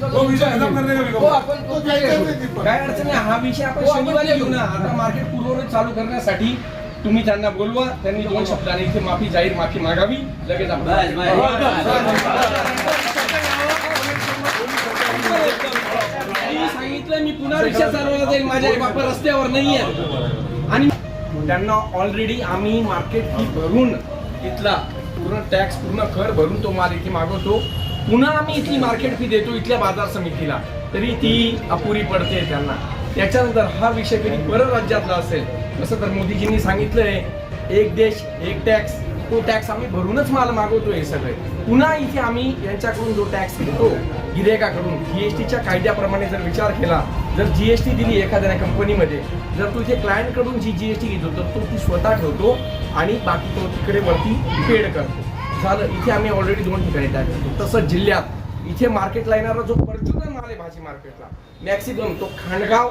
तो आपण तो आपण तो काय अडचण नाही हा विषय आपण शनिवारी घेऊ ना आता मार्केट पूर्ववत चालू करण्यासाठी तुम्ही त्यांना बोलवा. त्यांनी दोन शब्दाने इथे माफी जाहीर माफी मागावी. लगेच आपण मी सांगितलं मी पुन्हा रिक्षा चालवायला जाईल. माझ्या बाप रस्त्यावर नाहीये. आणि त्यांना ऑलरेडी आम्ही मार्केट फी भरून इथला पूर्ण टॅक्स पूर्ण कर भरून तो माल इथे मागवतो. पुन्हा आम्ही इथली मार्केट फी देतो इथल्या बाजार समितीला. तरी ती अपुरी पडते त्यांना. त्याच्यानंतर हा विषय कधी परराज्यातला असेल जसं तर मोदीजींनी सांगितलंय. एक देश एक टॅक्स तो टॅक्स आम्ही भरूनच माल मागवतो हे सगळे. पुन्हा इथे आम्ही यांच्याकडून जो टॅक्स घेतो गिरेकाकडून जीएसटीच्या कायद्याप्रमाणे जर विचार केला जर जीएसटी दिली एखाद्या कंपनीमध्ये जर तू इथे क्लायंटकडून जी जीएसटी घेतो तर तो ती स्वतः ठेवतो आणि बाकी तो तिकडे वरती पेड करतो. झालं. इथे आम्ही ऑलरेडी दोन ठिकाणी टॅक्स तसं जिल्ह्यात. इथे मार्केटला येणारा जो फॉर्च्युनर माल आहे भाजी मार्केटला मॅक्सिमम तो खांडगाव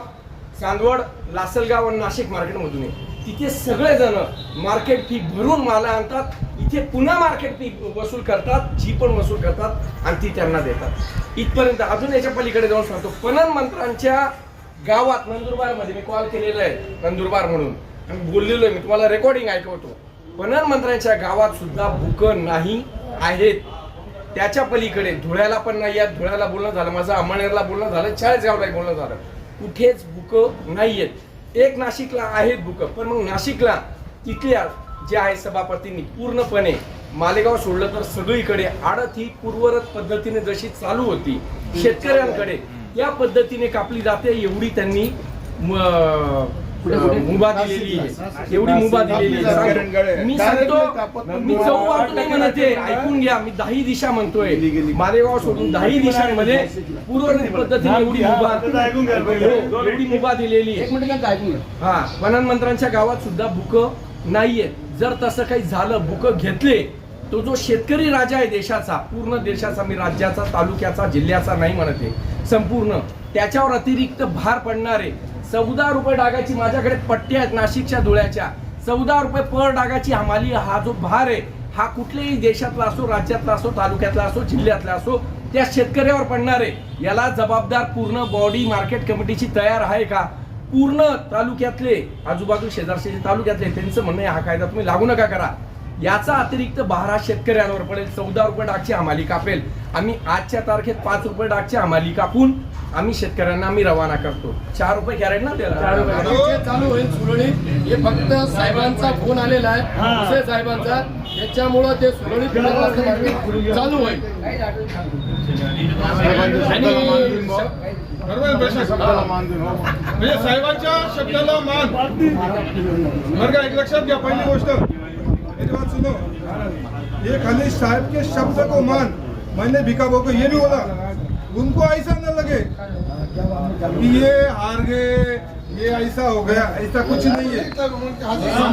चांदवड लासलगाव आणि नाशिक मार्केटमधून आहे. तिथे सगळेजण मार्केट फी भरून माल आणतात. इथे पुन्हा मार्केट फी वसूल करतात जी पण वसूल करतात आणि ती त्यांना देतात. इथपर्यंत अजून याच्या पलीकडे जाऊन सांगतो. पणन मंत्र्यांच्या गावात नंदुरबारमध्ये मी कॉल केलेला आहे नंदुरबार म्हणून. आणि बोललेलो आहे मी तुम्हाला रेकॉर्डिंग ऐकवतो. मंत्र्यांच्या गावात सुद्धा भूकं नाही आहेत. त्याच्या पलीकडे धुळ्याला पण नाही आहेत. धुळ्याला बोलणं झालं माझं अमळनेरला बोलणं झालं चाळीसगावला बोलणं झालं. कुठेच बुकं नाही आहेत. एक नाशिकला आहेत बुकं पण मग नाशिकला तिथल्या जे आहे सभापतींनी पूर्णपणे मालेगाव सोडलं तर सगळीकडे आडत ही पूर्वरत पद्धतीने जशी चालू होती शेतकऱ्यांकडे त्या पद्धतीने कापली जाते एवढी त्यांनी मुभा दिलेली आहे. एवढी मुभा दिलेली आहे. मी सांगतो मी चौपाट नाही म्हणते ऐकून घ्या. मी दाही दिशा म्हणतोय. मालेगाव सोडून दाही दिशांमध्ये पूर्वनित पद्धतीने एवढी मुभा. हो, एवढी मुभा दिलेली आहे. एक मिनिट त्यांचं ऐकून घ्या. हा वनन मंत्र्यांच्या गावात सुद्धा बुकं नाहीयेत जर तसं काही झालं बुकं घेतले तो जो शेतकरी राजा आहे देशाचा पूर्ण देशाचा मी राज्याचा तालुक्याचा जिल्ह्याचा नाही म्हणते संपूर्ण त्याच्यावर अतिरिक्त भार पडणारे चौदा रुपये डागाची माझ्याकडे पट्टी आहेत नाशिकच्या धुळ्याच्या. चौदा रुपये पर डागाची हमाली हा जो भार आहे हा कुठल्याही देशातला असो राज्यातला असो तालुक्यातला असो जिल्ह्यातला असो त्या शेतकऱ्यावर पडणार आहे. याला जबाबदार पूर्ण बॉडी मार्केट कमिटीची तयार आहे का? पूर्ण तालुक्यातले आजूबाजू शेजारचे तालुक्यातले त्यांचं म्हणणं आहे हा कायदा तुम्ही लागू नका करा. याचा अतिरिक्त हा शेतकऱ्यांवर पडेल चौदा रुपये डागची हमाली कापेल. आम्ही आजच्या तारखेत पाच रुपये डागची हमाली कापून आम्ही शेतकऱ्यांना आम्ही रवाना करतो. चार रुपये कॅरेट ना त्याला? जे चालू होईल सुरळीत. हे फक्त साहेबांचा फोन आलेला आहे. साहेबांचा. त्याच्यामुळं ते सुरळीत चालू होईल. आणि. म्हणजे साहेबांच्या शब्दाला मान. बरं का एक लक्षात घ्या पहिली गोष्ट. सुनो ये खनिज साहब के शब्द को मान, मैंने भिका को ये भी बोला, उनको ऐसा न लगे कि ये हार गए, ये ऐसा हो गया, ऐसा कुछ नहीं है।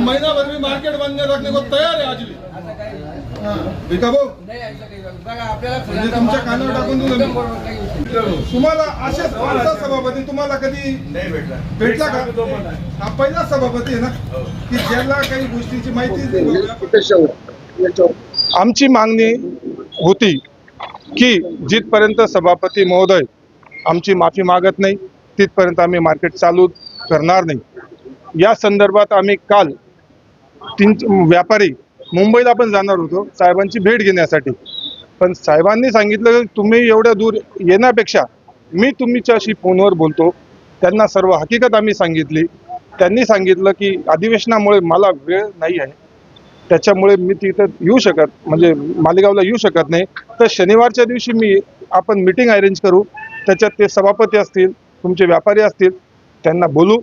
महीना भर भी मार्केट बंद रखने को तैयार है आज भी। भिका भाऊ. म्हणजे तुमच्या कानावर टाकून. तुम्हाला असेच पाचसा सभापती तुम्हाला कधी भेटला. भेटला का? हा पहिला सभापती आहे ना? की ज्याला काही गोष्टीची माहिती आमची मागणी होती की जिथपर्यंत सभापती महोदय आमची माफी मागत नाही तिथपर्यंत आम्ही मार्केट चालू करणार नाही. या संदर्भात आम्ही काल तीन व्यापारी मुंबईला आपण जाणार होतो. साहेबांची भेट घेण्यासाठी. पण साहेबांनी सांगितलं की तुम्ही एवढ्या दूर येण्यापेक्षा मी तुमच्याशी फोनवर बोलतो. त्यांना सर्व हकीकत आम्ही सांगितली. त्यांनी सांगितलं की अधिवेशनामुळे मला वेळ नाही आहे. त्याच्यामुळे मी तिथं येऊ शकत म्हणजे मालेगावला येऊ शकत नाही. तर शनिवारच्या दिवशी मी आपण मीटिंग अरेंज करू. त्याच्यात ते सभापती असतील तुमचे व्यापारी असतील त्यांना बोलू.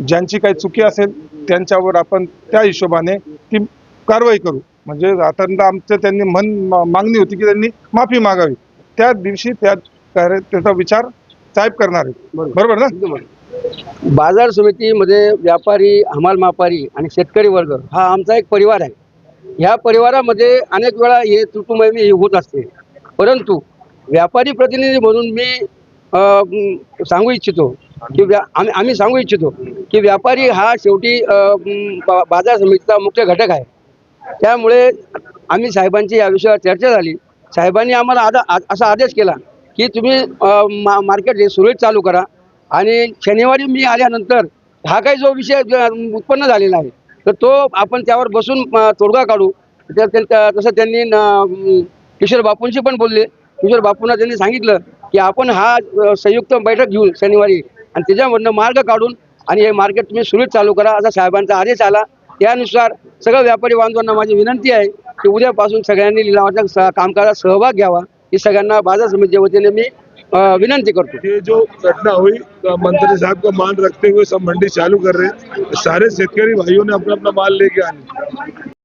ज्यांची काही चुकी असेल त्यांच्यावर आपण त्या हिशोबाने ती कारवाई करू. म्हणजे आतापर्यंत आमचं त्यांनी मन मागणी होती की त्यांनी माफी मागावी. त्या दिवशी त्या त्याचा विचार साहेब करणार आहेत. बरोबर. ना? बाजार समितीमध्ये व्यापारी हमाल मापारी आणि शेतकरी वर्ग हा आमचा एक परिवार आहे. ह्या परिवारामध्ये अनेक वेळा हे तुटुंबी होत असते. परंतु व्यापारी प्रतिनिधी म्हणून मी सांगू इच्छितो की व्या आम्ही सांगू इच्छितो की व्यापारी हा शेवटी बाजार समितीचा मुख्य घटक आहे. त्यामुळे आम्ही साहेबांची या विषयावर चर्चा झाली. साहेबांनी आम्हाला आदा असा आदेश केला की तुम्ही मा मार्केट सुरळीत चालू करा. आणि शनिवारी मी आल्यानंतर हा काही जो विषय उत्पन्न झालेला आहे तर तो आपण त्यावर बसून तोडगा काढू. तर तसं त्यांनी किशोर बापूंशी पण बोलले. किशोर बापूंना त्यांनी सांगितलं की आपण हा संयुक्त बैठक घेऊ शनिवारी. आणि त्याच्यामधनं मार्ग काढून आणि हे मार्केट तुम्ही सुरळीत चालू करा असा साहेबांचा आदेश आला. त्यानुसार सगळ्या व्यापारी बांधवांना माझी विनंती आहे की उद्यापासून सगळ्यांनी लिलावाच्या स- कामकाजात सहभाग घ्यावा. ही सगळ्यांना बाजार समितीच्या वतीने मी विनंती करतो. ये जो घटना हुई मंत्री साहब का मान रखते हुए सब मंडी चालू कर रहे हैं। सारे शेतकरी भाइयों ने अपना अपना माल लेके आने।